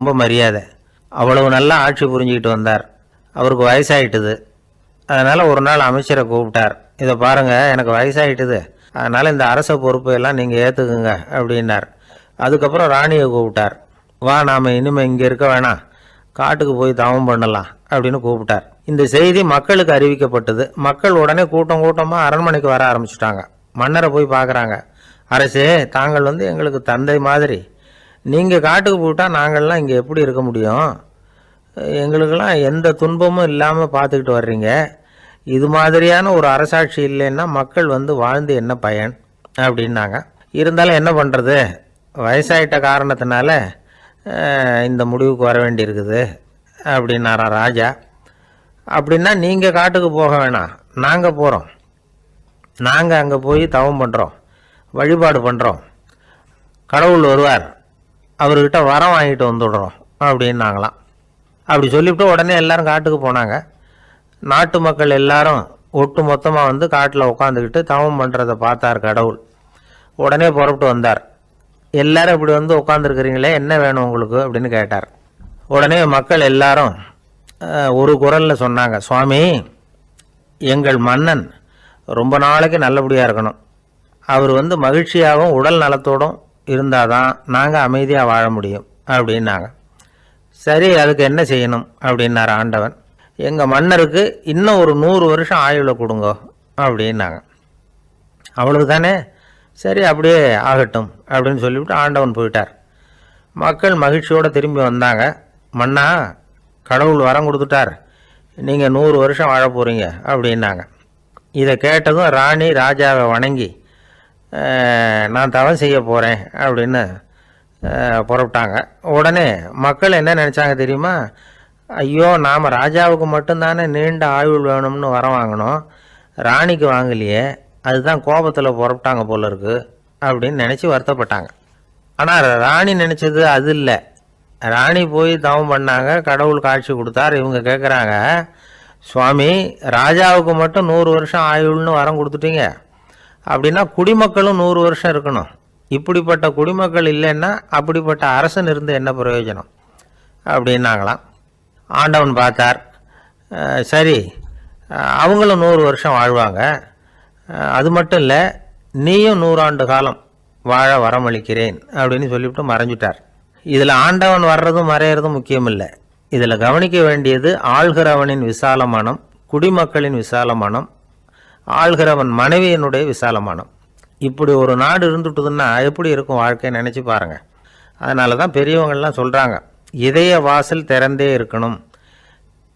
ரொம்ப மரியாதை. அவ்வளவு நல்லா ஆட்சி புரிஞ்சுக்கிட்டு வந்தார். அவருக்கு வயசாயிட்டுது. அதனால் ஒரு நாள் அமைச்சரை கூப்பிட்டார். இதை பாருங்கள் எனக்கு வயசாயிட்டுது. அதனால் இந்த அரச பொறுப்பை எல்லாம் நீங்கள் ஏற்றுக்குங்க அப்படின்னார். அதுக்கப்புறம் ராணியை கூப்பிட்டார். வா நாம் இனிமேல் இங்கே இருக்க வேணாம். காட்டுக்கு போய் தவம் பண்ணலாம் அப்படின்னு கூப்பிட்டார். இந்த செய்தி மக்களுக்கு அறிவிக்கப்பட்டது. மக்கள் உடனே கூட்டம் கூட்டமாக அரண்மனைக்கு வர ஆரம்பிச்சிட்டாங்க. மன்னரை போய் பார்க்குறாங்க. அரசே தாங்கள் வந்து எங்களுக்கு தந்தை மாதிரி நீங்கள் காட்டுக்கு போட்டால் நாங்கள்லாம் இங்கே எப்படி இருக்க முடியும்? எங்களுக்கெல்லாம் எந்த துன்பமும் இல்லாமல் பார்த்துக்கிட்டு வர்றீங்க. இது மாதிரியான ஒரு அரசாட்சி இல்லைன்னா மக்கள் வந்து வாழ்ந்து என்ன பயன்? அப்படின்னாங்க. இருந்தாலும் என்ன பண்ணுறது வயசாயிட்ட காரணத்தினால இந்த முடிவுக்கு வர வேண்டியிருக்குது அப்படின்னாரா ராஜா. அப்படின்னா நீங்கள் காட்டுக்கு போக வேணாம். நாங்கள் போகிறோம் நாங்கள் அங்கே போய் தவம் பண்ணுறோம் வழிபாடு பண்ணுறோம் கடவுள் வருவார். அவர்கிட்ட வரம் வாங்கிட்டு வந்துடுறோம் அப்படின்னாங்களாம். அப்படி சொல்லிவிட்டு உடனே எல்லாரும் காட்டுக்கு போனாங்க. நாட்டு மக்கள் எல்லாரும் ஒட்டு மொத்தமாக வந்து காட்டில் உட்காந்துக்கிட்டு தவம் பண்ணுறதை பார்த்தார் கடவுள். உடனே புறப்பட்டு வந்தார். எல்லாரும் இப்படி வந்து உட்காந்துருக்கிறீங்களே என்ன வேணும் உங்களுக்கு? அப்படின்னு கேட்டார். உடனே மக்கள் எல்லாரும் ஒரு குரலில் சொன்னாங்க சுவாமி எங்கள் மன்னன் ரொம்ப நாளைக்கு நல்லபடியாக இருக்கணும். அவர் வந்து மகிழ்ச்சியாகவும் உடல் நலத்தோடும் இருந்தால் தான் நாங்கள் அமைதியாக வாழ முடியும் அப்படின்னாங்க. சரி அதுக்கு என்ன செய்யணும்? அப்படின்னார் ஆண்டவன். எங்கள் மன்னருக்கு இன்னும் ஒரு நூறு வருஷம் ஆயுளை கொடுங்க அப்படின்னாங்க. அவ்வளவு தானே சரி அப்படியே ஆகட்டும் அப்படின்னு சொல்லிவிட்டு ஆண்டவன் போயிட்டார். மக்கள் மகிழ்ச்சியோடு திரும்பி வந்தாங்க. மன்னா கடவுள் வரம் கொடுத்துட்டார். நீங்கள் நூறு வருஷம் வாழ போகிறீங்க அப்படின்னாங்க. இதை கேட்டதும் ராணி ராஜாவை வணங்கி நான் தவம் செய்ய போகிறேன் அப்படின்னு புறப்பட்டாங்க. உடனே மக்கள் என்ன நினச்சாங்க தெரியுமா? ஐயோ நாம் ராஜாவுக்கு மட்டும்தானே நீண்ட ஆயுள் வேணும்னு வர வாங்கினோம் ராணிக்கு வாங்கலையே. அதுதான் கோபத்தில் புறப்பட்டாங்க போல இருக்கு அப்படின்னு நினச்சி வருத்தப்பட்டாங்க. ஆனால் ராணி நினச்சது அது இல்லை. ராணி போய் தவம் பண்ணாங்க. கடவுள் காட்சி கொடுத்தார். இவங்க கேட்குறாங்க சுவாமி ராஜாவுக்கு மட்டும் நூறு வருஷம் ஆயுள்னு வரம் கொடுத்துட்டீங்க. அப்படின்னா குடிமக்களும் நூறு வருஷம் இருக்கணும். இப்படிப்பட்ட குடிமக்கள் இல்லைன்னா அப்படிப்பட்ட அரசன் இருந்து என்ன பிரயோஜனம்? அப்படின்னாங்களாம். ஆண்டவன் பார்த்தார் சரி அவங்களும் நூறு வருஷம் வாழ்வாங்க. அது மட்டும் இல்லை நீயும் நூறாண்டு காலம் வாழ வரமளிக்கிறேன் அப்படின்னு சொல்லிவிட்டு மறைஞ்சிட்டார். இதில் ஆண்டவன் வர்றதும் மறையிறதும் முக்கியம் இல்லை இதில் கவனிக்க வேண்டியது ஆள்கிறவனின் விசால மனம் குடிமக்களின் விசால மனம் ஆள்கிறவன் மனைவியினுடைய விசால மனம் இப்படி ஒரு நாடு இருந்துட்டுதுன்னா எப்படி இருக்கும் வாழ்க்கையை நினச்சி பாருங்கள் அதனால தான் பெரியவங்கள்லாம் சொல்கிறாங்க இதய வாசல் திறந்தே இருக்கணும்.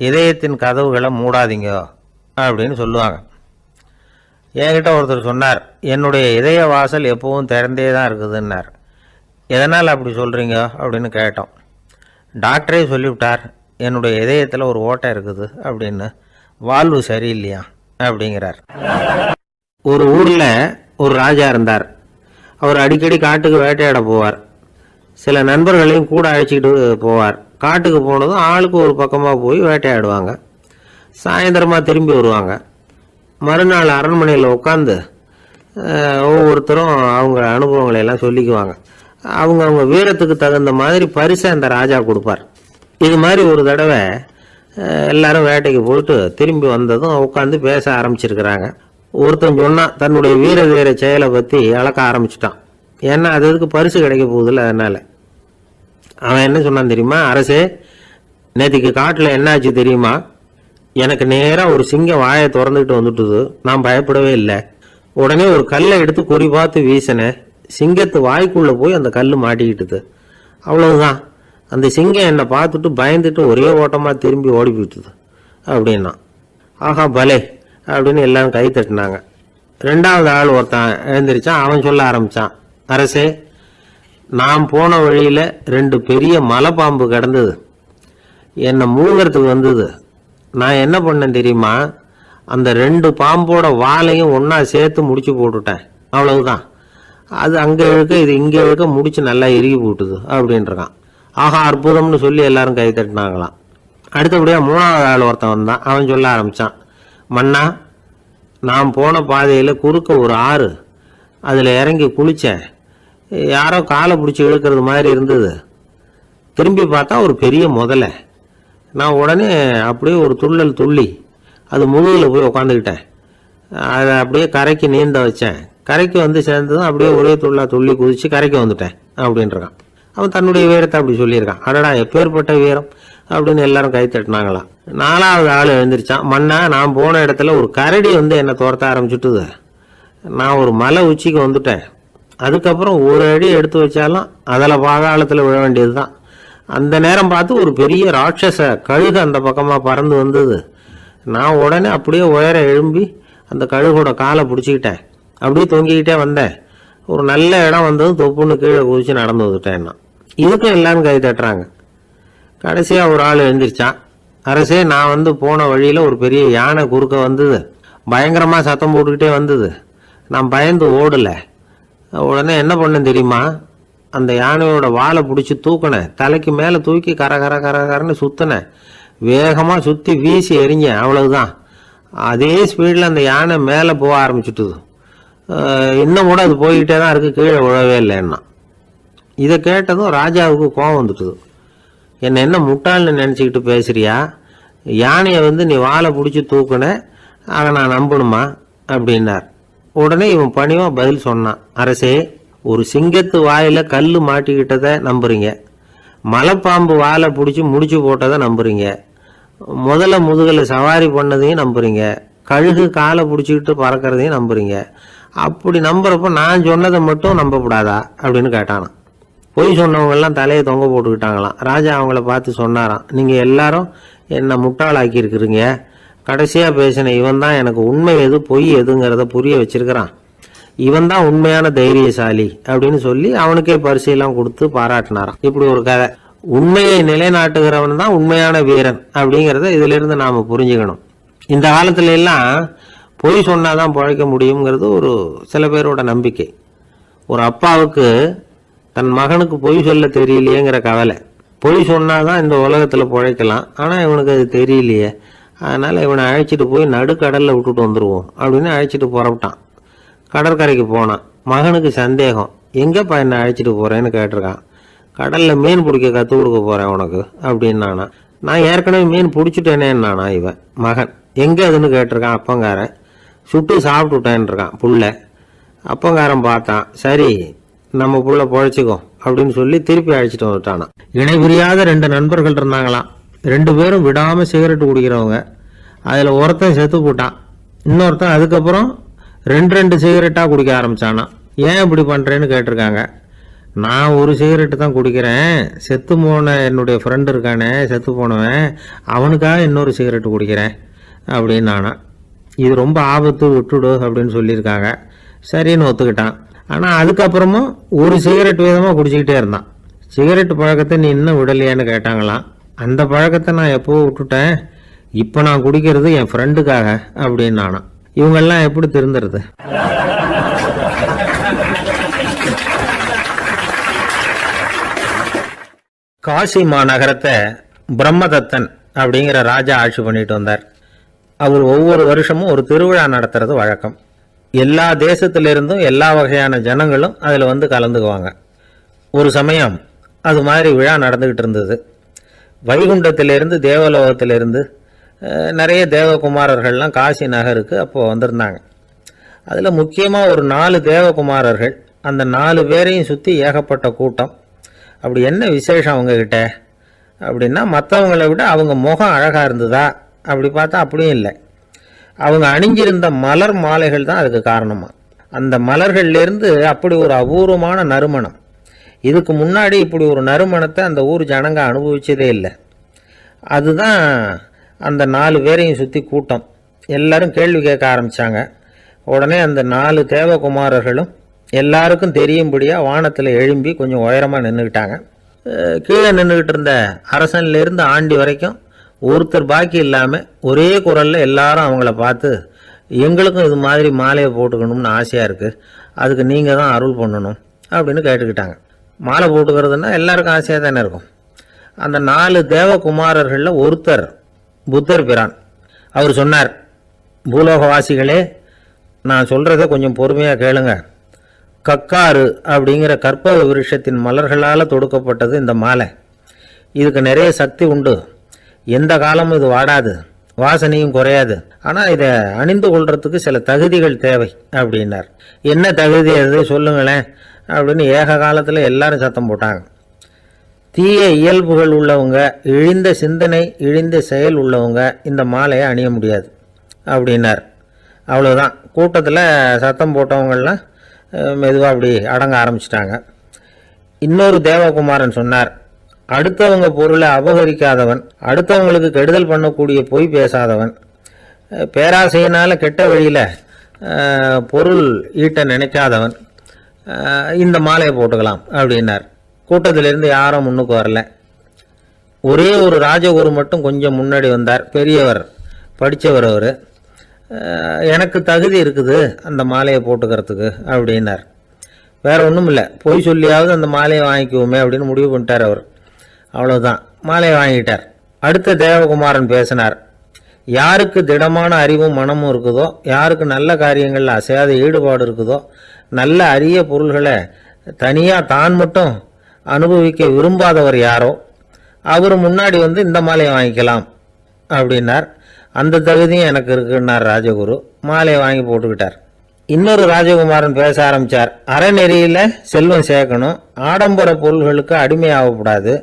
இதயத்தின் கதவுகளை மூடாதீங்க அப்படின்னு சொல்லுவாங்க. என்கிட்ட ஒருத்தர் சொன்னார் என்னுடைய இதய வாசல் எப்பவும் திறந்தே தான் இருக்குதுன்னார். எதனால் அப்படி சொல்கிறீங்க அப்படின்னு கேட்டோம். டாக்டரே சொல்லிவிட்டார் என்னுடைய இதயத்தில் ஒரு ஓட்டை இருக்குது அப்படின்னு. வாழ்வு சரியில்லையா? அப்படிங்கிறார். ஒரு ஊரில் ஒரு ராஜா இருந்தார். அவர் அடிக்கடி காட்டுக்கு வேட்டையாட போவார். சில நண்பர்களையும் கூட அழைச்சிக்கிட்டு போவார். காட்டுக்கு போனதும் ஆளுக்கு ஒரு பக்கமாக போய் வேட்டையாடுவாங்க. சாயந்தரமாக திரும்பி வருவாங்க. மறுநாள் அரண்மனையில் உட்காந்து ஒவ்வொருத்தரும் அவங்க அனுபவங்களை எல்லாம் சொல்லிக்குவாங்க. அவங்க அவங்க வீரத்துக்கு தகுந்த மாதிரி பரிசை அந்த ராஜா கொடுப்பார். இது மாதிரி ஒரு தடவை எல்லாரும் வேட்டைக்கு போயிட்டு திரும்பி வந்ததும் உட்காந்து பேச ஆரம்பிச்சிருக்கிறாங்க. ஒருத்தன் சொன்னான் தன்னுடைய வீர வீர செயலை பற்றி அளக்க ஆரம்பிச்சிட்டான். ஏன்னா அது அதுக்கு பரிசு கிடைக்க போகுதுல்ல அதனால். அவன் என்ன சொன்னான் தெரியுமா? அரசே நேற்றுக்கு காட்டில் என்னாச்சு தெரியுமா? எனக்கு நேராக ஒரு சிங்கம் வாயை திறந்துக்கிட்டு வந்துட்டுது. நான் பயப்படவே இல்லை. உடனே ஒரு கல்லை எடுத்து குறி பார்த்து வீசினேன். சிங்கத்து வாய்க்குள்ளே போய் அந்த கல் மாட்டிக்கிட்டுது. அவ்வளவுதான். அந்த சிங்கம் என்னை பார்த்துட்டு பயந்துட்டு ஒரே ஓட்டமாக திரும்பி ஓடி போயிட்டுது அப்படின்னா. ஆஹா பலே அப்படின்னு எல்லாரும் கை தட்டினாங்க. ரெண்டாவது ஆள் ஒருத்தன் எழுந்திரிச்சான் அவன் சொல்ல ஆரம்பிச்சான் அரசே நான் போன வழியில் ரெண்டு பெரிய மலைப்பாம்பு கிடந்தது. என்னை மூங்கிறதுக்கு வந்தது. நான் என்ன பண்ணேன் தெரியுமா? அந்த ரெண்டு பாம்போட வாலையும் ஒன்றா சேர்த்து முடிச்சு போட்டுட்டேன். அவ்வளவுதான். அது அங்கே இழுக்க இது இங்கே இழுக்க முடிச்சு நல்லா இறுகி போட்டுது அப்படின்றான். ஆஹா அற்புதம்னு சொல்லி எல்லாரும் கை தட்டினாங்களாம். அடுத்தபடியாக மூணாவது ஆள் ஒருத்தன் வந்தான். அவன் சொல்ல ஆரம்பித்தான் மன்னா நான் போன பாதையில் குறுக்க ஒரு ஆறு. அதில் இறங்கி குளித்தேன் யாரோ காலை பிடிச்சி இழுக்கிறது மாதிரி இருந்தது. திரும்பி பார்த்தா ஒரு பெரிய முதலை. நான் உடனே அப்படியே ஒரு துள்ளல் துள்ளி அது முழுகில் போய் உக்காந்துக்கிட்டேன். அதை அப்படியே கரைக்கு நீந்த வச்சேன். கரைக்கு வந்து சேர்ந்ததும் அப்படியே ஒரே துள்ளா துள்ளி குதித்து கரைக்கு வந்துட்டேன் அப்படின்றான். அவன் தன்னுடைய வீரத்தை அப்படி சொல்லியிருக்கான். அடடா எப்பேற்பட்ட வீரம் அப்படின்னு எல்லாரும் கை தட்டினாங்களாம் நாலாவது ஆள் எழுந்திரிச்சான். மண்ணா நான் போன இடத்துல ஒரு கரடி வந்து என்னை துரத்த ஆரம்பிச்சுட்டுது. நான் ஒரு மலை உச்சிக்கு வந்துட்டேன். அதுக்கப்புறம் ஒரு அடி எடுத்து வச்சாலும் அதில் பாதாளத்தில் விழ வேண்டியது தான் அந்த நேரம் பார்த்து ஒரு பெரிய ராட்சச கழுகு அந்த பக்கமாக பறந்து வந்தது. நான் உடனே அப்படியே உயர எழும்பி அந்த கழுகோட காலை பிடிச்சிக்கிட்டேன். அப்படியே தொங்கிக்கிட்டே வந்தேன். ஒரு நல்ல இடம் வந்ததும் தொப்புன்னு கீழே குதிச்சு நடந்து வந்துட்டேன் நான். இதுக்கும் எல்லாரும் கை தட்டுறாங்க. கடைசியாக ஒரு ஆள் எழுந்திரிச்சான். அரசே நான் வந்து போன வழியில் ஒரு பெரிய யானை குறுக்க வந்தது. பயங்கரமாக சத்தம் போட்டுக்கிட்டே வந்தது. நான் பயந்து ஓடலை. உடனே என்ன பண்ணேன் தெரியுமா? அந்த யானையோட வாழை பிடிச்சி தூக்கினேன். தலைக்கு மேலே தூக்கி கர கர கர கரன்னு சுற்றினேன் வேகமாக சுற்றி வீசி எறிஞ்சேன். அவ்வளவுதான். அதே ஸ்பீடில் அந்த யானை மேலே போக ஆரம்பிச்சுட்டுது. இன்னும் கூட அது போய்கிட்டே தான் இருக்குது கீழே விழவே இல்லைன்னா. இதை கேட்டதும் ராஜாவுக்கு கோபம் வந்துட்டுது. என்னை என்ன முட்டாள்னு நினச்சிக்கிட்டு பேசுறியா? யானையை வந்து நீ வாழை பிடிச்சி தூக்குன அதை நான் நம்பணுமா? அப்படின்னார். உடனே இவன் பணிவாக பதில் சொன்னான். அரசே ஒரு சிங்கத்து வாயில் கல் மாட்டிக்கிட்டதை நம்புறீங்க. மலைப்பாம்பு வாழை பிடிச்சி முடிச்சு போட்டதை நம்புறீங்க. முதல்ல முதுகில் சவாரி பண்ணதையும் நம்புறீங்க. கழுகு காலை பிடிச்சிக்கிட்டு பறக்கிறதையும் நம்புறீங்க. அப்படி நம்புறப்போ நான் சொன்னதை மட்டும் நம்பக்கூடாதா அப்படின்னு கேட்டானான் பொய் சொன்னவங்கெல்லாம் தலையை தொங்க போட்டுக்கிட்டாங்களாம். ராஜா அவங்கள பார்த்து சொன்னாராம் நீங்கள் எல்லாரும் என்னை முட்டாளாக்கி இருக்கிறீங்க. கடைசியாக பேசின இவன் தான் எனக்கு உண்மை எது பொய் எதுங்கிறத புரிய வச்சிருக்கிறான். இவன் தான் உண்மையான தைரியசாலி அப்படின்னு சொல்லி அவனுக்கே பரிசையெல்லாம் கொடுத்து பாராட்டினாராம். இப்படி ஒரு கதை. உண்மையை நிலைநாட்டுகிறவன் தான் உண்மையான வீரன் அப்படிங்கிறத இதிலிருந்து நாம் புரிஞ்சுக்கணும். இந்த காலத்துல எல்லாம் பொய் சொன்னாதான் பிழைக்க முடியுங்கிறது ஒரு சில பேரோட நம்பிக்கை. ஒரு அப்பாவுக்கு தன் மகனுக்கு பொய் சொல்ல தெரியலையேங்கிற கவலை. பொய் சொன்னாதான் இந்த உலகத்தில் பிழைக்கலாம். ஆனால் இவனுக்கு அது தெரியலையே. அதனால் இவனை அழைச்சிட்டு போய் நடுக்கடலில் விட்டுட்டு வந்துடுவோம் அப்படின்னு அழைச்சிட்டு புறப்பட்டான். கடற்கரைக்கு போனான். மகனுக்கு சந்தேகம். எங்கேப்பா என்னை அழைச்சிட்டு போகிறேன்னு கேட்டிருக்கான். கடலில் மீன் பிடிக்க கற்றுக் கொடுக்க போகிறேன் உனக்கு அப்படின்னானா. நான் ஏற்கனவே மீன் பிடிச்சிட்டேனேன்னானா இவன். மகன். எங்கே அதுன்னு கேட்டிருக்கான் அப்பங்காரன். சுட்டு சாப்பிட்டுட்டேன்ருக்கான் புள்ள. அப்பங்காரன் பார்த்தான். சரி நம்ம புள்ள பொழைச்சிக்கோ அப்படின்னு சொல்லி திருப்பி அழைச்சிட்டு வந்துட்டானா. இணை புரியாத ரெண்டு நண்பர்கள் இருந்தாங்களாம். ரெண்டு பேரும் விடாமல் சிகரெட் குடிக்கிறவங்க. அதில் ஒருத்தன் செத்து போட்டான். இன்னொருத்தன் அதுக்கப்புறம் ரெண்டு ரெண்டு சிகரெட்டாக குடிக்க ஆரம்பிச்சானான் ஏன் இப்படி பண்ணுறேன்னு கேட்டிருக்காங்க. நான் ஒரு சிகரெட்டு தான் குடிக்கிறேன். செத்து போன என்னுடைய ஃப்ரெண்டு இருக்கானே செத்து போனவன் அவனுக்காக இன்னொரு சிகரெட்டு குடிக்கிறேன் அப்படின்னு நானா இது ரொம்ப ஆபத்து விட்டுடு அப்படின்னு சொல்லியிருக்காங்க. சரின்னு ஒத்துக்கிட்டான். ஆனால் அதுக்கப்புறமும் ஒரு சிகரெட் வீதமாக குடிச்சிக்கிட்டே இருந்தான். சிகரெட் பழக்கத்தை நீ இன்னும் விடலையான்னு கேட்டாங்களாம். அந்த பழக்கத்தை நான் எப்போ விட்டுட்டேன். இப்போ நான் குடிக்கிறது என் ஃப்ரெண்டுக்காக அப்படின்னு நானும் இவங்கெல்லாம் எப்படி திருந்துறது? காசி மாநகரத்தை பிரம்மதத்தன் அப்படிங்கிற ராஜா ஆட்சி பண்ணிட்டு வந்தார். அவர் ஒவ்வொரு வருஷமும் ஒரு திருவிழா நடத்துறது வழக்கம். எல்லா தேசத்திலிருந்தும் எல்லா வகையான ஜனங்களும் அதில் வந்து கலந்துக்குவாங்க. ஒரு சமயம் அது மாதிரி விழா நடந்துக்கிட்டு இருந்தது. வைகுண்டத்திலிருந்து தேவலோகத்திலிருந்து நிறைய தேவகுமாரர்கள்லாம் காசி நகருக்கு அப்போது வந்திருந்தாங்க. அதில் முக்கியமாக ஒரு நாலு தேவகுமாரர்கள் அந்த நாலு பேரையும் சுற்றி ஏகப்பட்ட கூட்டம். அப்படி என்ன விசேஷம் அவங்கக்கிட்ட அப்படின்னா மற்றவங்களை விட அவங்க முகம் அழகாக இருந்ததா? அப்படி பார்த்தா அப்படியும் இல்லை. அவங்க அணிஞ்சிருந்த மலர் மாலைகள் தான் அதுக்கு காரணமாக அந்த மலர்கள்லேருந்து அப்படி ஒரு அபூர்வமான நறுமணம். இதுக்கு முன்னாடி இப்படி ஒரு நறுமணத்தை அந்த ஊர் ஜனங்க அனுபவிச்சதே இல்லை. அதுதான் அந்த நாலு பேரையும் சுற்றி கூட்டம். எல்லாரும் கேள்வி கேட்க ஆரம்பித்தாங்க உடனே அந்த நாலு தேவகுமாரர்களும் எல்லாருக்கும் தெரியும்படியாக வானத்தில் எழும்பி கொஞ்சம் உயரமாக நின்றுக்கிட்டாங்க கீழே நின்றுக்கிட்டு இருந்த அரசன்லேருந்து ஆண்டி வரைக்கும் ஒருத்தர் பாக்கி இல்லாமல் ஒரே குரலில் எல்லாரும் அவங்கள பார்த்து எங்களுக்கும் இது மாதிரி மாலையை போட்டுக்கணும்னு ஆசையாக இருக்குது அதுக்கு நீங்கள் தான் அருள் பண்ணணும். அப்படின்னு கேட்டுக்கிட்டாங்க. மாலை போட்டுக்கிறதுனா எல்லாருக்கும் ஆசையாக தானே இருக்கும். அந்த நாலு தேவகுமாரர்களில் ஒருத்தர் புத்தர் பிரான். அவர் சொன்னார் பூலோகவாசிகளே நான் சொல்கிறத கொஞ்சம் பொறுமையாக கேளுங்க. கக்காரு அப்படிங்கிற கற்பக விருஷத்தின் மலர்களால் தொடுக்கப்பட்டது இந்த மாலை. இதுக்கு நிறைய சக்தி உண்டு. எந்த காலமும் இது வாடாது. வாசனையும் குறையாது. ஆனால் இதை அணிந்து கொள்றதுக்கு சில தகுதிகள் தேவை அப்படின்னார். என்ன தகுதி அது? சொல்லுங்களேன் அப்படின்னு ஏக காலத்தில் எல்லாரும் சத்தம் போட்டாங்க. தீய இயல்புகள் உள்ளவங்க இழிந்த சிந்தனை இழிந்த செயல் உள்ளவங்க இந்த மாலையை அணிய முடியாது அப்படின்னார். அவ்வளோதான் கூட்டத்தில் சத்தம் போட்டவங்கள்லாம் மெதுவாக அப்படி அடங்க ஆரம்பிச்சிட்டாங்க. இன்னொரு தேவகுமாரன் சொன்னார் அடுத்தவங்க பொருளை அபகரிக்காதவன் அடுத்தவங்களுக்கு கெடுதல் பண்ணக்கூடிய பொய் பேசாதவன். பேராசையினால் கெட்ட வழியில் பொருள் ஈட்ட நினைக்காதவன். இந்த மாலையை போட்டுக்கலாம் அப்படின்னார். கூட்டத்திலிருந்து யாரும் முன்னுக்கு வரல. ஒரே ஒரு ராஜகுரு மட்டும் கொஞ்சம் முன்னாடி வந்தார். பெரியவர் படித்தவர் அவர். எனக்கு தகுதி இருக்குது அந்த மாலையை போட்டுக்கிறதுக்கு அப்படின்னார். வேற ஒன்றும் இல்லை பொய் சொல்லியாவது அந்த மாலையை வாங்கிக்குவோமே அப்படின்னு முடிவு பண்ணிட்டார் அவர். அவ்வளோதான் மாலையை வாங்கிட்டார். அடுத்த தேவகுமாரன் பேசினார். யாருக்கு திடமான அறிவும் மனமும் இருக்குதோ யாருக்கு நல்ல காரியங்களில் அசையாத ஈடுபாடு இருக்குதோ நல்ல அரிய பொருள்களை தனியாக தான் மட்டும் அனுபவிக்க விரும்பாதவர் யாரோ அவர் முன்னாடி வந்து இந்த மாலையை வாங்கிக்கலாம் அப்படின்னார். அந்த தகுதியும் எனக்கு இருக்குன்னார் ராஜகுரு. மாலையை வாங்கி போட்டுக்கிட்டார். இன்னொரு ராஜகுமாரன் பேச ஆரம்பித்தார் அறநெறியில் செல்வம் சேர்க்கணும். ஆடம்பர பொருள்களுக்கு அடிமையாகக்கூடாது.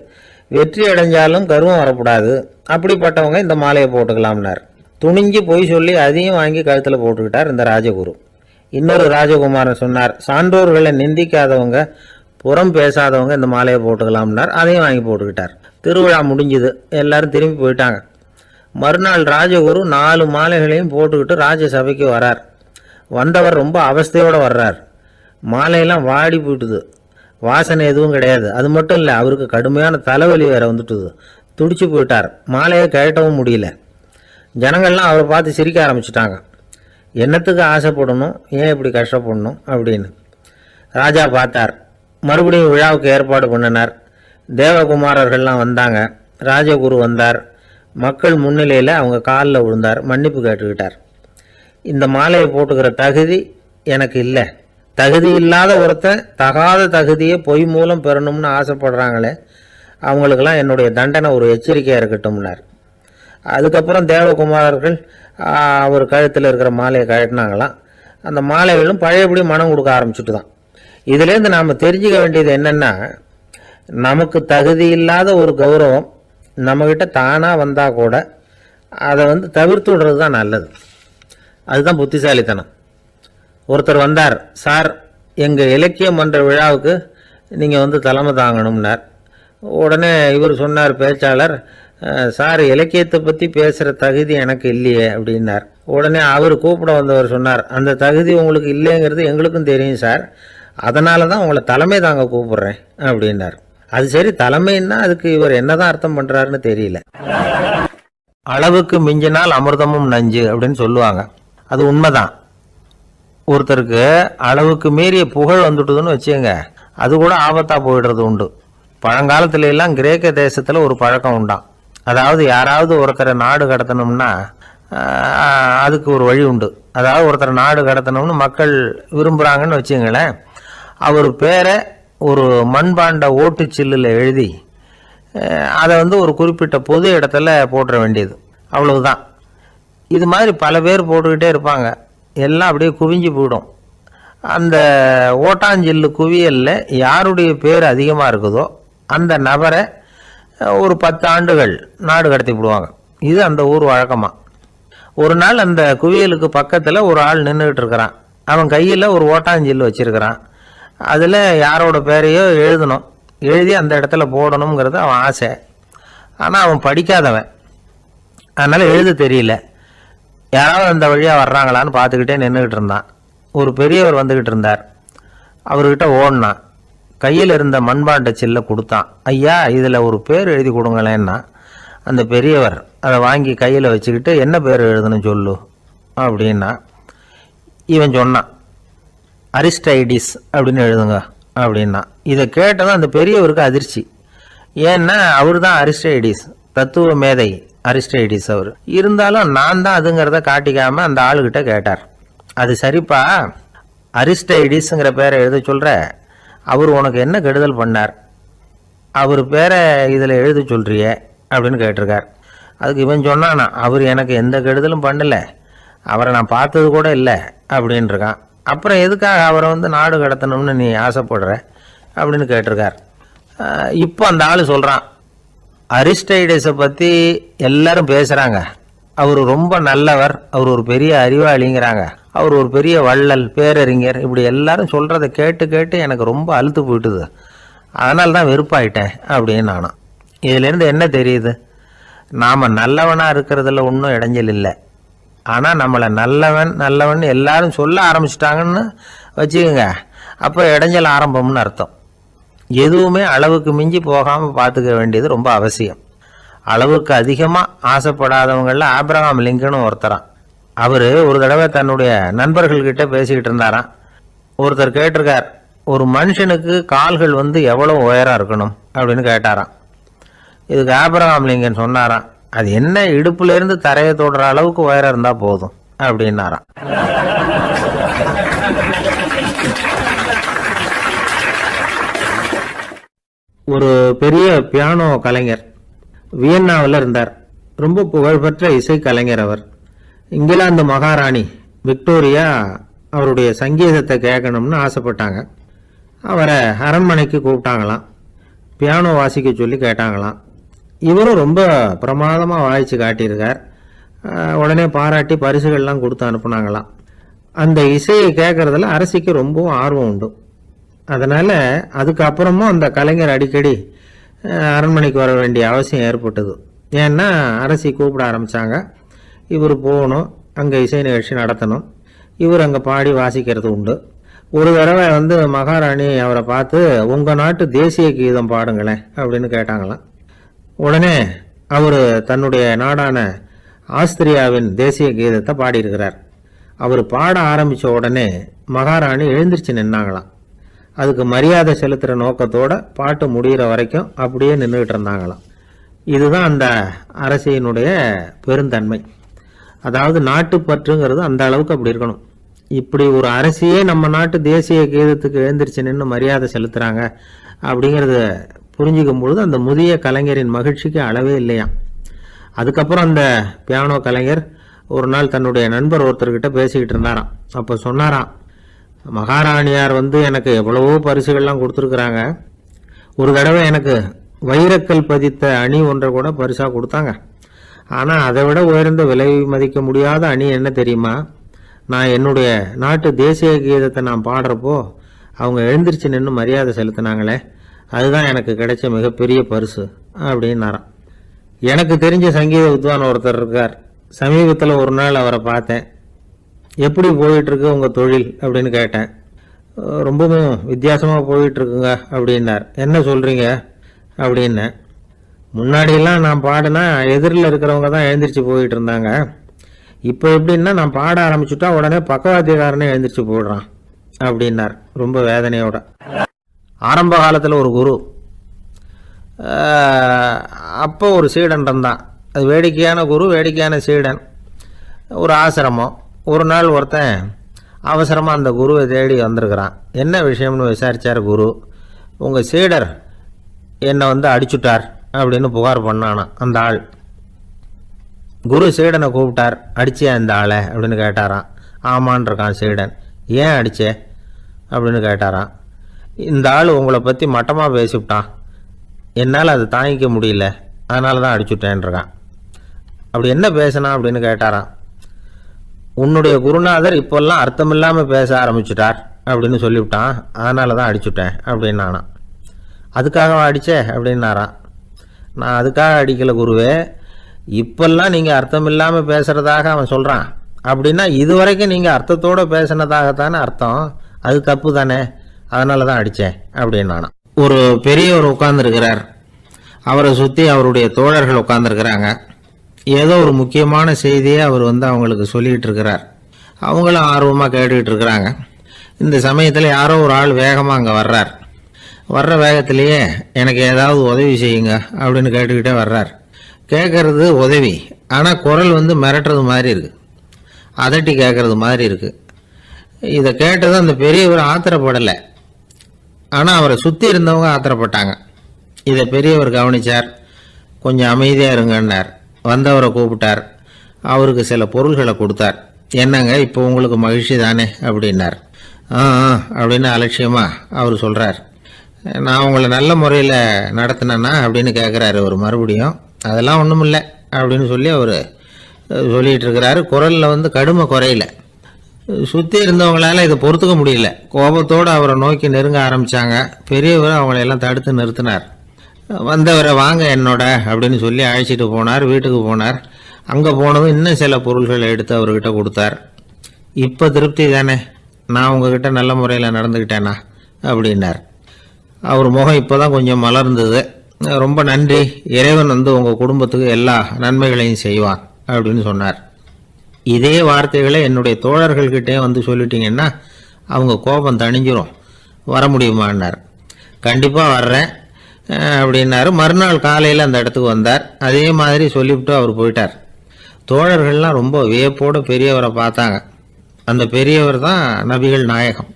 வெற்றி அடைஞ்சாலும் கருவம் வரக்கூடாது. அப்படிப்பட்டவங்க இந்த மாலையை போட்டுக்கலாம்னார். துணிஞ்சு பொய் சொல்லி அதையும் வாங்கி கழுத்தில் போட்டுக்கிட்டார் இந்த ராஜகுரு. இன்னொரு ராஜகுமாரன் சொன்னார் சான்றோர்களை நிந்திக்காதவங்க புறம் பேசாதவங்க இந்த மாலையை போட்டுக்கலாம்னார் அதையும் வாங்கி போட்டுக்கிட்டார். திருவிழா முடிஞ்சுது எல்லாரும் திரும்பி போயிட்டாங்க. மறுநாள் ராஜகுரு நாலு மாலைகளையும் போட்டுக்கிட்டு ராஜசபைக்கு வரார். வந்தவர் ரொம்ப அவஸ்தையோடு வர்றார். மாலையெல்லாம் வாடி போயிட்டுது. வாசனை எதுவும் கிடையாது. அது மட்டும் இல்லை அவருக்கு கடுமையான தலைவலி வேற வந்துட்டுது. துடிச்சு போயிட்டார். மாலையை கழட்டவும் முடியல. ஜனங்கள்லாம் அவரை பார்த்து சிரிக்க ஆரம்பிச்சிட்டாங்க. என்னத்துக்கு ஆசைப்படணும்? ஏன் இப்படி கஷ்டப்படணும்? அப்படின்னு. ராஜா பார்த்தார். மறுபடியும் விழாவுக்கு ஏற்பாடு பண்ணினார். தேவகுமாரர்கள்லாம் வந்தாங்க. ராஜகுரு வந்தார். மக்கள் முன்னிலையில் அவங்க காலில் விழுந்தார். மன்னிப்பு கேட்டுக்கிட்டார். இந்த மாலையை போட்டுக்கிற தகுதி எனக்கு இல்லை. தகுதி இல்லாத ஒருத்தன் தகாத தகுதியை பொய் மூலம் பெறணும்னு ஆசைப்படுறாங்களே அவங்களுக்கெல்லாம் என்னுடைய தண்டனை ஒரு எச்சரிக்கையாக இருக்கட்டும்னார். அதுக்கப்புறம் தேவகுமாரர்கள் அவர் கழுத்தில் இருக்கிற மாலையை கழட்டினாங்களாம். அந்த மாலைகளும் பழையபடி மனம் கொடுக்க ஆரம்பிச்சுட்டு தான் இதுலேருந்து நாம் தெரிஞ்சுக்க வேண்டியது என்னென்னா நமக்கு தகுதி இல்லாத ஒரு கௌரவம் நம்மக்கிட்ட தானாக வந்தால் கூட அதை வந்து தவிர்த்து விடுறது தான் நல்லது. அதுதான் புத்திசாலித்தனம். ஒருத்தர் வந்தார் சார் எங்கள் இலக்கிய மன்ற விழாவுக்கு நீங்கள் வந்து தலைமை தாங்கணும்னார். உடனே இவர் சொன்னார் பேச்சாளர் சார் இலக்கியத்தை பற்றி பேசுகிற தகுதி எனக்கு இல்லையே அப்படின்னார். உடனே அவர் கூப்பிட வந்தவர் சொன்னார் அந்த தகுதி உங்களுக்கு இல்லைங்கிறது எங்களுக்கும் தெரியும் சார். அதனால தான் உங்களை தலைமை தாங்க கூப்பிட்றேன் அப்படின்னார். அது சரி தலைமைன்னா அதுக்கு இவர் என்னதான் அர்த்தம் பண்ணுறாருன்னு தெரியல. அளவுக்கு மிஞ்சினால் அமிர்தமும் நஞ்சு அப்படின்னு சொல்லுவாங்க. அது உண்மைதான். ஒருத்தருக்கு அளவுக்கு மீறிய புகழ் வந்துட்டுதுன்னு வச்சுங்க அது கூட ஆபத்தாக போயிடுறது உண்டு. பழங்காலத்துல எல்லாம் கிரேக்க தேசத்தில் ஒரு பழக்கம் உண்டாம். அதாவது யாராவது ஒருத்தரை நாடு கடத்தணும்னா அதுக்கு ஒரு வழி உண்டு. அதாவது ஒருத்தரை நாடு கடத்தணும்னு மக்கள் விரும்புகிறாங்கன்னு வச்சுங்களேன் அவர் பேரை ஒரு மண்பாண்ட ஓட்டு சில்லில் எழுதி அதை வந்து ஒரு குறிப்பிட்ட பொது இடத்துல போட்டுற வேண்டியது. அவ்வளவுதான். இது மாதிரி பல பேர் போட்டுக்கிட்டே இருப்பாங்க. எல்லாம் அப்படியே குவிஞ்சு போயிடும். அந்த ஓட்டாஞ்சில்லு குவியலில் யாருடைய பேர் அதிகமாக இருக்குதோ அந்த நபரை ஒரு பத்து ஆண்டுகள் நாடு கடத்தி விடுவாங்க. இது அந்த ஊர் வழக்கமாக ஒரு நாள் அந்த குவியலுக்கு பக்கத்தில் ஒரு ஆள் நின்றுக்கிட்டு இருக்கிறான். அவன் கையில் ஒரு ஓட்டாஞ்சில்லு வச்சுருக்கிறான். அதில் யாரோட பேரையோ எழுதணும். எழுதி அந்த இடத்துல போடணுங்கிறது அவன் ஆசை. ஆனால் அவன் படிக்காதவன். அதனால் எழுத தெரியல. யாராவது அந்த வழியாக வர்றாங்களான்னு பார்த்துக்கிட்டே நின்றுக்கிட்டு இருந்தான். ஒரு பெரியவர் வந்துக்கிட்டு இருந்தார். அவர்கிட்ட ஓடினான். கையில் இருந்த மண்பாண்ட சில்லை கொடுத்தான். ஐயா இதில் ஒரு பேர் எழுதி கொடுங்களேன்னா. அந்த பெரியவர் அதை வாங்கி கையில் வச்சுக்கிட்டு என்ன பேர் எழுதணும் சொல்லு. அப்படின்னா இவன் சொன்னான் அரிஸ்டைடிஸ் அப்படின்னு எழுதுங்க. அப்படின்னா இதை கேட்டதும் அந்த பெரியவருக்கு அதிர்ச்சி. ஏன்னா அவர் தான் அரிஸ்டைடிஸ் தத்துவ மேதை. அரிஸ்டைடிஸ் அவர். இருந்தாலும் நான் தான் அதுங்கிறத காட்டிக்காம அந்த ஆளுகிட்ட கேட்டார். அது சரிப்பா? அரிஸ்டைடிஸுங்கிற பேரை எழுத சொல்கிற அவர் உனக்கு என்ன கெடுதல் பண்ணார்? அவர் பேரை இதில் எழுத சொல்கிறியே அப்படின்னு கேட்டிருக்கார். அதுக்கு இவன் சொன்னானா அவர் எனக்கு எந்த கெடுதலும் பண்ணல அவரை நான் பார்த்தது கூட இல்லை அப்படின்ட்டுருக்கான் அப்புறம் எதுக்காக அவரை வந்து நாடு கடத்தணும்னு நீ ஆசைப்படுற அப்படின்னு கேட்டிருக்கார். இப்போ அந்த ஆள் சொல்கிறான் அரிஸ்டைடஸை பற்றி எல்லாரும் பேசுகிறாங்க அவர் ரொம்ப நல்லவர். அவர் ஒரு பெரிய அறிவாளிங்கிறாங்க. அவர் ஒரு பெரிய வள்ளல் பேரறிஞர். இப்படி எல்லாரும் சொல்கிறத கேட்டு கேட்டு எனக்கு ரொம்ப அழுத்து போயிட்டுது. அதனால தான் வெறுப்பாயிட்டேன் அப்படின்னு நானும். இதுலேருந்து என்ன தெரியுது? நாம் நல்லவனாக இருக்கிறதுல ஒன்றும் இடைஞ்சல் இல்லை. ஆனால் நம்மளை நல்லவன் நல்லவன் எல்லாரும் சொல்ல ஆரம்பிச்சிட்டாங்கன்னு வச்சுக்கோங்க. அப்போ இடைஞ்சல் ஆரம்பம்னு அர்த்தம். எதுவுமே அளவுக்கு மிஞ்சி போகாமல் பார்த்துக்க வேண்டியது ரொம்ப அவசியம். அளவுக்கு அதிகமாக ஆசைப்படாதவங்களில் ஆப்ரஹாம் லிங்கனும் ஒருத்தரான் அவர் ஒரு தடவை தன்னுடைய நண்பர்கள்கிட்ட பேசிக்கிட்டு இருந்தாராம். ஒருத்தர் கேட்டிருக்கார் ஒரு மனுஷனுக்கு கால்கள் வந்து எவ்வளோ உயரம் இருக்கணும்? அப்படின்னு கேட்டாராம். இதுக்கு ஆப்ரஹாம் லிங்கன் சொன்னாராம் அது என்ன இடுப்புலேருந்து தரையை தொடுற அளவுக்கு உயரம் இருந்தால் போதும்? அப்படின்னாராம். ஒரு பெரிய பியானோ கலைஞர். வியன்னாவில் இருந்தார். ரொம்ப புகழ்பெற்ற இசை கலைஞர் அவர். இங்கிலாந்து மகாராணி விக்டோரியா அவருடைய சங்கீதத்தை கேட்கணும்னு ஆசைப்பட்டாங்க. அவரை அரண்மனைக்கு கூப்பிட்டாங்களாம். பியானோ வாசிக்க சொல்லி கேட்டாங்களாம். இவரும் ரொம்ப பிரமாதமாக வாய்ச்சி காட்டியிருக்கார். உடனே பாராட்டி பரிசுகள்லாம் கொடுத்து அனுப்புனாங்களாம். அந்த இசையை கேட்குறதுல அரசிக்கு ரொம்பவும் ஆர்வம் உண்டு. அதனால் அதுக்கப்புறமும் அந்த கலைஞர் அடிக்கடி அரண்மனைக்கு வர வேண்டிய அவசியம் ஏற்பட்டது. ஏன்னா அரசி கூப்பிட ஆரம்பித்தாங்க இவர் போகணும் அங்கே இசை நிகழ்ச்சி நடத்தணும். இவர் அங்கே பாடி வாசிக்கிறது உண்டு. ஒரு தடவை வந்து மகாராணி அவரை பார்த்து உங்கள் நாட்டு தேசிய கீதம் பாடுங்களேன் அப்படின்னு கேட்டாங்களாம். உடனே அவர் தன்னுடைய நாடான ஆஸ்திரியாவின் தேசிய கீதத்தை பாடியிருக்கிறார். அவர் பாட ஆரம்பித்த உடனே மகாராணி எழுந்திருச்சு நின்னாங்களாம். அதுக்கு மரியாதை செலுத்துகிற நோக்கத்தோட பாட்டு முடிகிற வரைக்கும் அப்படியே நின்றுக்கிட்டு இருந்தாங்களாம். இதுதான் அந்த அரசியினுடைய பெருந்தன்மை. அதாவது நாட்டுப்பற்றுங்கிறது அந்த அளவுக்கு அப்படி இருக்கணும். இப்படி ஒரு அரசியே நம்ம நாட்டு தேசிய கீதத்துக்கு எழுந்திரிச்சு நின்று மரியாதை செலுத்துகிறாங்க அப்படிங்கிறத புரிஞ்சுக்கும் பொழுது அந்த முதிய கலைஞரின் மகிழ்ச்சிக்கு அளவே இல்லையாம். அதுக்கப்புறம் அந்த பியானோ கலைஞர் ஒரு நாள் தன்னுடைய நண்பர் ஒருத்தர்கிட்ட பேசிக்கிட்டு இருந்தாராம். அப்போ சொன்னாராம் மகாராணியார் வந்து எனக்கு எவ்வளவோ பரிசுகள்லாம் கொடுத்துருக்குறாங்க. ஒரு தடவை எனக்கு வைரக்கல் பதித்த அணி ஒன்றை கூட பரிசாக கொடுத்தாங்க. ஆனால் அதை விட உயர்ந்த விலை மதிக்க முடியாத அணி என்ன தெரியுமா? நான் என்னுடைய நாட்டு தேசிய கீதத்தை நான் பாடுறப்போ அவங்க எழுந்திரிச்சு நின்று மரியாதை செலுத்தினாங்களே அதுதான் எனக்கு கிடைச்ச மிகப்பெரிய பரிசு அப்படின்னாராம். எனக்கு தெரிஞ்ச சங்கீத வித்வான் ஒருத்தர் இருக்கார். சமீபத்தில் ஒரு நாள் அவரை பார்த்தேன். எப்படி போயிட்டுருக்கு உங்கள் தொழில் அப்படின்னு கேட்டேன். ரொம்பவும் வித்தியாசமாக போயிட்டுருக்குங்க அப்படின்னார். என்ன சொல்கிறீங்க அப்படின்னேன் முன்னாடியெல்லாம் நான் பாடினா எதிரில் இருக்கிறவங்க தான் எழுந்திரிச்சு போயிட்டு இருந்தாங்க இப்போ எப்படின்னா நான் பாட ஆரம்பிச்சுட்டா உடனே பக்கவாத்தியக்காரனே எழுந்திரிச்சு போடுறான் அப்படின்னார். ரொம்ப வேதனையோட. ஆரம்ப காலத்தில் ஒரு குரு. அப்போ ஒரு சீடன் இருந்தான். அது வேடிக்கையான குரு வேடிக்கையான சீடன். ஒரு ஆசிரமம். ஒரு நாள் ஒருத்தன் அவசரமாக அந்த குருவை தேடி வந்திருக்கிறான். என்ன விஷயம்னு விசாரித்தார் குரு. உங்கள் சீடர் என்னை வந்து அடிச்சுட்டார் அப்படின்னு புகார் பண்ணானா அந்த ஆள். குரு சீடனை கூப்பிட்டார் அடிச்சியா இந்த ஆளை அப்படின்னு கேட்டாராம். ஆமான் இருக்கான் சீடன். ஏன் அடிச்சே? அப்படின்னு கேட்டாராம். இந்த ஆள் உங்களை பற்றி மட்டமாக பேசிவிட்டான். என்னால் அதை தாங்கிக்க முடியல. அதனால தான் அடிச்சுட்டேன்ருக்கான் அப்படி என்ன பேசினா? அப்படின்னு கேட்டாராம். உன்னுடைய குருநாதர் இப்போல்லாம் அர்த்தமில்லாமல் பேச ஆரம்பிச்சிட்டார் அப்படின்னு சொல்லிவிட்டான். அதனால தான் அடிச்சுட்டேன் அப்படின்னு நானாம் அதுக்காக அடிச்சே அப்படின்னாரான் நான் அதுக்காக அடிக்கலை குருவே. இப்போல்லாம் நீங்கள் அர்த்தம் இல்லாமல் பேசுகிறதாக அவன் சொல்கிறான் அப்படின்னா இது வரைக்கும் நீங்கள் அர்த்தத்தோடு பேசினதாகத்தானே அர்த்தம். அது தப்பு தானே அதனால தான் அடித்தேன் அப்படின்னு நானாம் ஒரு பெரியவர் உட்கார்ந்துருக்கிறார். அவரை சுற்றி அவருடைய தோழர்கள் உட்காந்துருக்கிறாங்க ஏதோ ஒரு முக்கியமான செய்தியை அவர் வந்து அவங்களுக்கு சொல்லிகிட்டு இருக்கிறார். அவங்களும் ஆர்வமாக கேட்டுக்கிட்டு இருக்கிறாங்க. இந்த சமயத்தில் யாரோ ஒரு ஆள் வேகமாக அங்கே வர்றார். வர்ற வேகத்திலேயே எனக்கு ஏதாவது உதவி செய்யுங்க அப்படின்னு கேட்டுக்கிட்டே வர்றார். கேட்குறது உதவி. ஆனால் குரல் வந்து மிரட்டுறது மாதிரி இருக்குது அதட்டி கேட்குறது மாதிரி இருக்குது இதை கேட்டதும் அந்த பெரியவர் ஆத்திரப்படலை. ஆனால் அவரை சுற்றி இருந்தவங்க ஆத்திரப்பட்டாங்க. இதை பெரியவர் கவனிச்சார். கொஞ்சம் அமைதியாக இருங்கன்னார். வந்தவரை கூப்பிட்டார். அவருக்கு சில பொருள்களை கொடுத்தார். என்னங்க இப்போ உங்களுக்கு மகிழ்ச்சி தானே? அப்படின்னார். ஆ ஆ அப்படின்னு அலட்சியமாக அவர் சொல்கிறார் நான் உங்களை நல்ல முறையில் நடத்தினேன்னா அப்படின்னு கேட்குறாரு அவர் மறுபடியும். அதெல்லாம் ஒன்றும் இல்லை அப்படின்னு சொல்லி அவர் சொல்லிகிட்டு இருக்கிறாரு குரலில் வந்து கடுமை குறையில. சுற்றி இருந்தவங்களால் இதை பொறுத்துக்க முடியல. கோபத்தோடு அவரை நோக்கி நெருங்க ஆரம்பித்தாங்க பெரியவர் அவங்களையெல்லாம் தடுத்து நிறுத்தினார். வந்தவரை வாங்க என்னோட அப்படின்னு சொல்லி அழைச்சிட்டு போனார் வீட்டுக்கு போனார். அங்கே போனதும் இன்னும் சில பொருள்களை எடுத்து அவர்கிட்ட கொடுத்தார். இப்போ திருப்தி தானே? நான் உங்ககிட்ட நல்ல முறையில் நடந்துக்கிட்டேனா அப்படின்னார். அவர் முகம் இப்போ தான் கொஞ்சம் மலர்ந்தது. ரொம்ப நன்றி. இறைவன் வந்து உங்கள் குடும்பத்துக்கு எல்லா நன்மைகளையும் செய்வான் அப்படின்னு சொன்னார். இதே வார்த்தைகளை என்னுடைய தோழர்கள்கிட்டே வந்து சொல்லிட்டீங்கன்னா அவங்க கோபம் தணிஞ்சிரும். வர முடியுமான்னார். கண்டிப்பாக வர்றேன். அப்படின்னாரு. மறுநாள் காலையில் அந்த இடத்துக்கு வந்தார். அதே மாதிரி சொல்லிவிட்டு அவர் போயிட்டார். தோழர்கள்லாம் ரொம்ப வியப்போடு பெரியவரை பார்த்தாங்க. அந்த பெரியவர் தான் நபிகள் நாயகம்.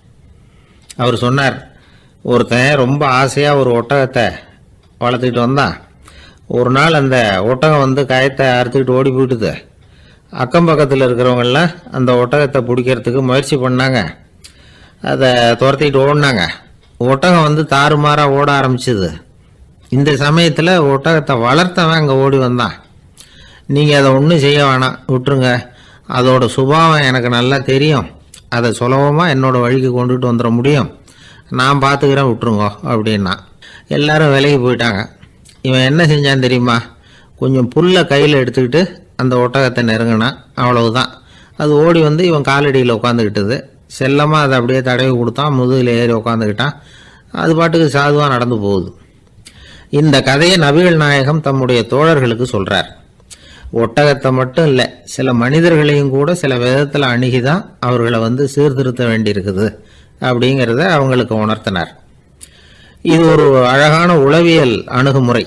அவர் சொன்னார் ஒருத்தன் ரொம்ப ஆசையாக ஒரு ஒட்டகத்தை வளர்த்துக்கிட்டு வந்தான். ஒரு நாள் அந்த ஒட்டகம் வந்து கயத்தை அறுத்துக்கிட்டு ஓடி போயிட்டுது. அக்கம் பக்கத்தில் இருக்கிறவங்கெல்லாம் அந்த ஒட்டகத்தை பிடிக்கிறதுக்கு முயற்சி பண்ணாங்க. அதை துரத்திக்கிட்டு ஓடினாங்க. ஒட்டகம் வந்து தாறுமாறாக ஓட ஆரம்பிச்சிது. இந்த சமயத்தில் ஒட்டகத்தை வளர்த்தவன் அங்கே ஓடி வந்தான். நீங்கள் அதை ஒன்றும் செய்ய வேணாம் விட்டுருங்க. அதோட சுபாவம் எனக்கு நல்லா தெரியும். அதை சுலபமாக என்னோட வழிக்கு கொண்டுட்டு வந்துட முடியும். நான் பார்த்துக்கிறேன் விட்டுருங்க அப்படின்னா. எல்லாரும் விலைக்கு போயிட்டாங்க. இவன் என்ன செஞ்சான் தெரியுமா? கொஞ்சம் புல்லை கையில் எடுத்துக்கிட்டு அந்த ஒட்டகத்தை நெருங்கினான். அவ்வளவுதான். அது ஓடி வந்து இவன் காலடியில் உட்காந்துக்கிட்டது செல்லமாக அதை அப்படியே தடவி கொடுத்தான். முதுகில் ஏறி உட்காந்துக்கிட்டான் அது பாட்டுக்கு சாதுவாக நடந்து போகுது. இந்த கதையை நபிகள் நாயகம் தம்முடைய தோழர்களுக்கு சொல்றார். ஒட்டகத்தை மட்டும் இல்லை சில மனிதர்களையும் கூட சில விதத்தில் அணுகி தான் அவர்களை வந்து சீர்திருத்த வேண்டியிருக்குது அப்படிங்கிறத அவங்களுக்கு உணர்த்தினார். இது ஒரு அழகான உளவியல் அணுகுமுறை.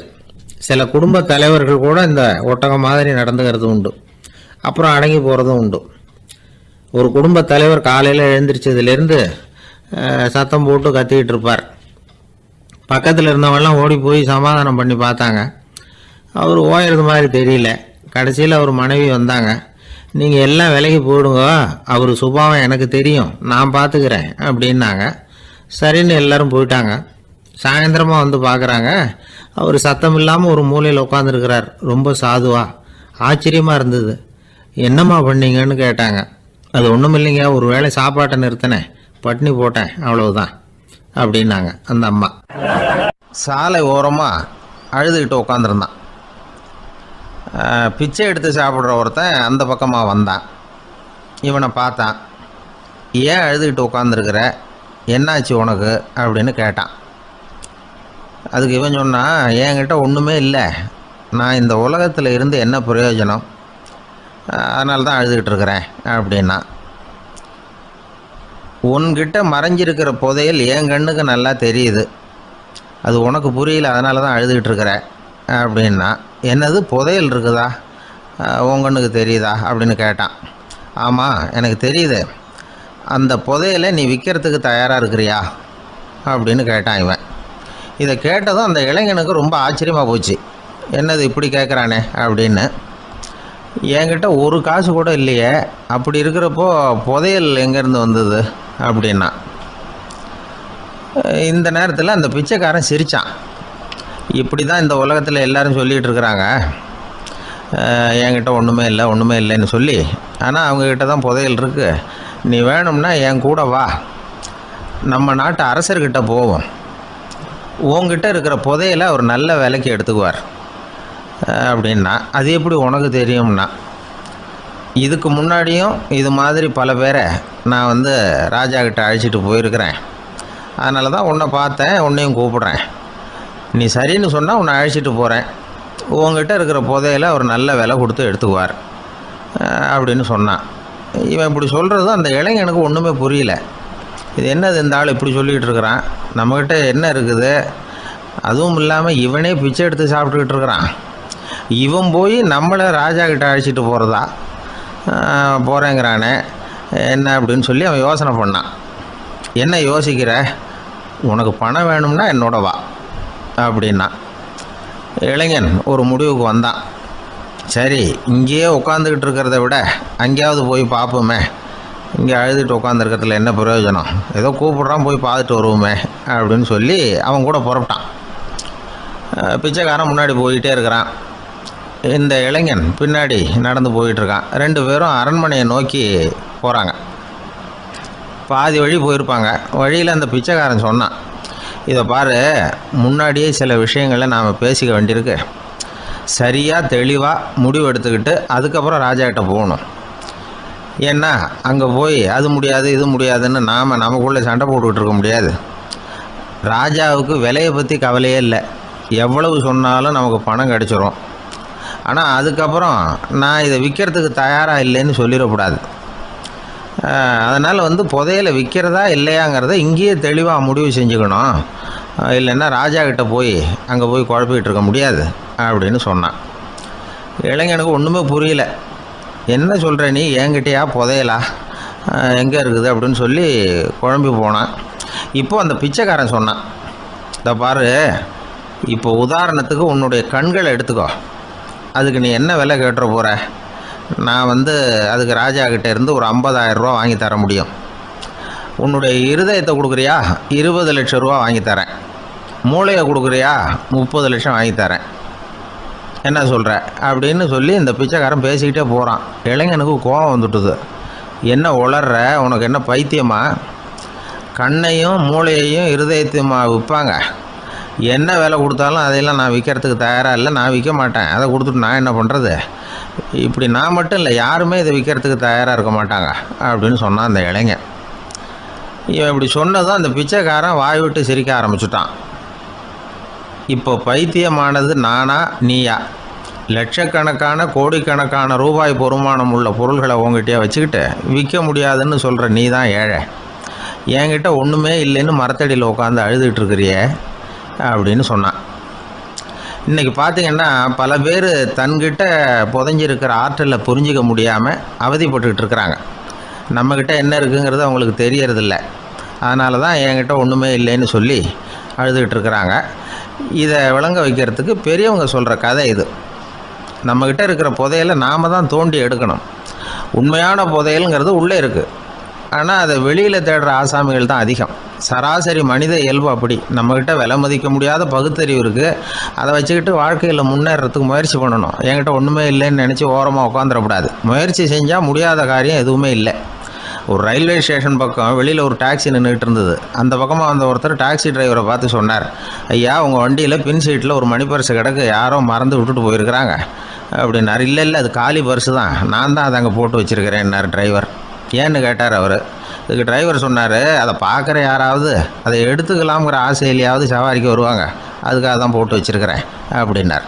சில குடும்ப தலைவர்கள் கூட இந்த ஒட்டகம் மாதிரி நடந்துக்கிறது உண்டு. அப்புறம் அடங்கி போகிறதும் உண்டு. ஒரு குடும்ப தலைவர் காலையில் எழுந்திரிச்சதுலேருந்து சத்தம் போட்டு கத்திக்கிட்டு இருப்பார். பக்கத்தில் இருந்தவங்கலாம் ஓடி போய் சமாதானம் பண்ணி பார்த்தாங்க. அவர் ஓயறது மாதிரி தெரியல. கடைசியில் அவர் மனைவி வந்தாங்க. நீங்கள் எல்லாம் விலைக்கு போயிடுங்க. அவர் சுபாவம் எனக்கு தெரியும். நான் பார்த்துக்கிறேன் அப்படின்னாங்க. சரின்னு எல்லோரும் போயிட்டாங்க. சாயந்தரமாக வந்து பார்க்குறாங்க அவர் சத்தம் இல்லாமல் ஒரு மூலையில் உட்காந்துருக்கிறார் ரொம்ப சாதுவா. ஆச்சரியமாக இருந்தது. என்னம்மா பண்ணீங்கன்னு கேட்டாங்க. அது ஒன்றும் இல்லைங்க ஒரு வேளை சாப்பாட்டை நிறுத்தினேன். பட்னி போட்டேன். அவ்வளவுதான். அப்படின்னாங்க அந்த அம்மா. சாலை ஓரமாக அழுதுகிட்டு உட்காந்துருந்தான் பிச்சை எடுத்து சாப்பிட்ற ஒருத்தன் அந்த பக்கமாக வந்தான். இவனை பார்த்தான். ஏன் அழுதுகிட்டு உட்காந்துருக்குற என்னாச்சு உனக்கு? அப்படின்னு கேட்டான். அதுக்கு இவன் சொன்னான் என்கிட்ட ஒன்றுமே இல்லை. நான் இந்த உலகத்தில் இருந்து என்ன பிரயோஜனம்? அதனால தான் அழுதுகிட்டு இருக்கிறேன் அப்படின்னா உன்கிட்ட மறைஞ்சிருக்கிற புதையல் என் கண்ணுக்கு நல்லா தெரியுது. அது உனக்கு புரியல அதனால தான் அழுதுகிட்டு இருக்கிற அப்படின்னா என்னது புதையல் இருக்குதா? உன் கண்ணுக்கு தெரியுதா? அப்படின்னு கேட்டான். ஆமாம் எனக்கு தெரியுது. அந்த புதையலை நீ விற்கிறதுக்கு தயாராக இருக்கிறியா? அப்படின்னு கேட்டான் இவன். இதை கேட்டதும் அந்த இளைஞனுக்கு ரொம்ப ஆச்சரியமாக போச்சு. என்னது இப்படி கேட்குறானே அப்படின்னு என்கிட்ட ஒரு காசு கூட இல்லையே. அப்படி இருக்கிறப்போ புதையல் எங்கேருந்து வந்தது அப்படின்னா? இந்த நேரத்தில் அந்த பிச்சைக்காரன் சிரித்தான் இப்படி தான் இந்த உலகத்தில் எல்லோரும் சொல்லிகிட்டு இருக்கிறாங்க. என்கிட்ட ஒன்றுமே இல்லை ஒன்றுமே இல்லைன்னு சொல்லி. ஆனால் அவங்கக்கிட்ட தான் புதையல் இருக்குது நீ வேணும்னா என் கூட வா. நம்ம நாட்டு அரசர்கிட்ட போவோம். உங்ககிட்ட இருக்கிற புதையலை அவர் நல்ல விலைக்கு எடுத்துக்குவார். அப்படின்னா அது எப்படி உனக்கு தெரியும்னா இதுக்கு முன்னாடியும் இது மாதிரி பல பேரை நான் வந்து ராஜா கிட்ட அழைச்சிட்டு போயிருக்கிறேன். அதனால தான் உன்னை பார்த்தேன் உன்னையும் கூப்பிட்றேன். நீ சரின்னு சொன்னால் உன்னை அழைச்சிட்டு போகிறேன் உங்ககிட்ட இருக்கிற புதையில அவர் நல்ல விலை கொடுத்து எடுத்துக்குவார். அப்படின்னு சொன்னான். இவன் இப்படி சொல்கிறதும் அந்த இளைஞனுக்கு ஒன்றுமே புரியல. இது என்னது இந்த ஆள் இப்படி சொல்லிக்கிட்டு இருக்கிறான்? நம்மக்கிட்ட என்ன இருக்குது? அதுவும் இல்லாமல் இவனே பிச்சை எடுத்து சாப்பிட்டுக்கிட்டு இருக்கிறான். இவன் போய் நம்மளை ராஜா கிட்ட அழைச்சிட்டு போகிறதா போகிறேங்கிறானே என்ன அப்படின்னு சொல்லி அவன் யோசனை பண்ணான். என்ன யோசிக்கிற? உனக்கு பணம் வேணும்னா என்னோட வா அப்படின்னா. இளைஞன் ஒரு முடிவுக்கு வந்தான். சரி இங்கேயே உட்காந்துக்கிட்டு இருக்கிறத விட அங்கேயாவது போய் பார்ப்போமே. இங்கே அழுதுட்டு உட்காந்துருக்கிறதுல என்ன பிரயோஜனம்? ஏதோ கூப்பிட்றான் போய் பார்த்துட்டு வருவோமே அப்படின்னு சொல்லி அவன் கூட புறப்பட்டான். பிச்சைக்காரன் முன்னாடி போயிட்டே இருக்கிறான். இந்த இளைஞன் பின்னாடி நடந்து போயிட்டுருக்கான். ரெண்டு பேரும் அரண்மனையை நோக்கி போகிறாங்க பாதி வழி போயிருப்பாங்க. வழியில் அந்த பிச்சைக்காரன் சொன்னான் இதை பாரு முன்னாடியே சில விஷயங்களை நாம் பேசிக்க வேண்டியிருக்கு. சரியாக தெளிவாக முடிவு எடுத்துக்கிட்டு அதுக்கப்புறம் ராஜாக்கிட்ட போகணும். ஏன்னா அங்கே போய் அது முடியாது இது முடியாதுன்னு நாம் நமக்குள்ளே சண்டை போட்டுக்கிட்டு இருக்க முடியாது. ராஜாவுக்கு விலையை பற்றி கவலையே இல்லை. எவ்வளவு சொன்னாலும் நமக்கு பணம் கிடச்சிரும். ஆனால் அதுக்கப்புறம் நான் இதை விற்கிறதுக்கு தயாராக இல்லைன்னு சொல்லிடக்கூடாது. அதனால் வந்து புதையலை விற்கிறதா இல்லையாங்கிறத இங்கேயே தெளிவாக முடிவு செஞ்சுக்கணும். இல்லைன்னா ராஜா கிட்ட போய் அங்கே போய் குழப்பிக்கிட்டு இருக்க முடியாது அப்படின்னு சொன்னான். இளைஞனுக்கு ஒன்றுமே புரியல. என்ன சொல்கிற நீ? என்கிட்டயா புதையலா? எங்கே இருக்குது? அப்படின்னு சொல்லி குழம்பி போனான். இப்போ அந்த பிச்சைக்காரன் சொன்னான். இதை பாரு இப்போ உதாரணத்துக்கு உன்னுடைய கண்களை எடுத்துக்கோ. அதுக்கு நீ என்ன விலை கேட்டுற போகிற நான் வந்து அதுக்கு ராஜா இருந்து ஒரு 50000 வாங்கி தர முடியும். உன்னுடைய இருதயத்தை கொடுக்குறியா? இருபது லட்சம் ரூபா வாங்கி தரேன். மூளையை கொடுக்குறியா? முப்பது லட்சம் வாங்கி தரேன். என்ன சொல்கிற அப்படின்னு சொல்லி இந்த பிச்சைக்காரன் பேசிக்கிட்டே போகிறான் இளைஞனுக்கு கோபம் வந்துட்டுது. என்ன உளர்ற? உனக்கு என்ன பைத்தியமா? கண்ணையும் மூளையையும் இருதயத்தையுமா விற்பாங்க? என்ன விலை கொடுத்தாலும் அதையெல்லாம் நான் விற்கிறதுக்கு தயாராக இல்லை. நான் விற்க மாட்டேன். அதை கொடுத்துட்டு நான் என்ன பண்ணுறது இப்படி நான் மட்டும் இல்லை யாருமே இதை விற்கிறதுக்கு தயாராக இருக்க மாட்டாங்க அப்படின்னு சொன்னான் அந்த இளைஞன். இவன் இப்படி சொன்னதும் அந்த பிச்சைக்காரன் வாய் விட்டு சிரிக்க ஆரம்பிச்சுட்டான். இப்போ பைத்தியமானது நானா நீயா? லட்சக்கணக்கான கோடிக்கணக்கான ரூபாய் பொறுமானம் உள்ள பொருள்களை உங்ககிட்டயே வச்சுக்கிட்டு விற்க முடியாதுன்னு சொல்கிற நீ தான் ஏழை. என்கிட்ட ஒன்றுமே இல்லைன்னு மரத்தடியில் உட்காந்து அழுதுகிட்டு இருக்கிறியே. அப்படின்னு சொன்னான். இன்றைக்கி பார்த்தீங்கன்னா பல பேர் தன்கிட்ட புதைஞ்சிருக்கிற ஆற்றலை புரிஞ்சிக்க முடியாமல் அவதிப்பட்டுக்கிட்டு இருக்கிறாங்க. நம்மக்கிட்ட என்ன இருக்குங்கிறது அவங்களுக்கு தெரியறதில்ல. அதனால தான் என்கிட்ட ஒன்றுமே இல்லைன்னு சொல்லி அழுதுகிட்டு இருக்கிறாங்க. இதை விளங்க வைக்கிறதுக்கு பெரியவங்க சொல்கிற கதை இது. நம்மக்கிட்ட இருக்கிற புதையலை நாம் தான் தோண்டி எடுக்கணும். உண்மையான புதையலுங்கிறது உள்ளே இருக்குது ஆனால் அதை வெளியில் தேடுற ஆசாமிகள் தான் அதிகம். சராசரி மனித இயல்பு அப்படி. நம்மக்கிட்ட விலை மதிக்க முடியாத பகுத்தறிவு இருக்குது அதை வச்சுக்கிட்டு வாழ்க்கையில் முன்னேறத்துக்கு முயற்சி பண்ணணும். என்கிட்ட ஒன்றுமே இல்லைன்னு நினச்சி ஓரமாக உட்காந்துடக்கூடாது முயற்சி செஞ்சால் முடியாத காரியம் எதுவுமே இல்லை. ஒரு ரயில்வே ஸ்டேஷன் பக்கம் வெளியில் ஒரு டாக்ஸி நின்றுட்டு இருந்தது. அந்த பக்கமாக வந்த ஒருத்தர் டாக்ஸி டிரைவரை பார்த்து சொன்னார் ஐயா உங்கள் வண்டியில் பின் சீட்டில் ஒரு மணி பர்ஸ் கிடக்கு. யாரோ மறந்து விட்டுட்டு போயிருக்கிறாங்க. அப்படின்னாரு. இல்லை இல்லை அது காலி பர்ஸு தான். நான் தான் அதை அங்கே போட்டு வச்சுருக்கிறேன்னார் டிரைவர். ஏன்னு கேட்டார் அவர். இதுக்கு டிரைவர் சொன்னார் அதை பார்க்குற யாராவது அதை எடுத்துக்கலாம்ங்கிற ஆசையிலையாவது சவாரிக்கு வருவாங்க. அதுக்காக தான் போட்டு வச்சுருக்கிறேன் அப்படின்னார்.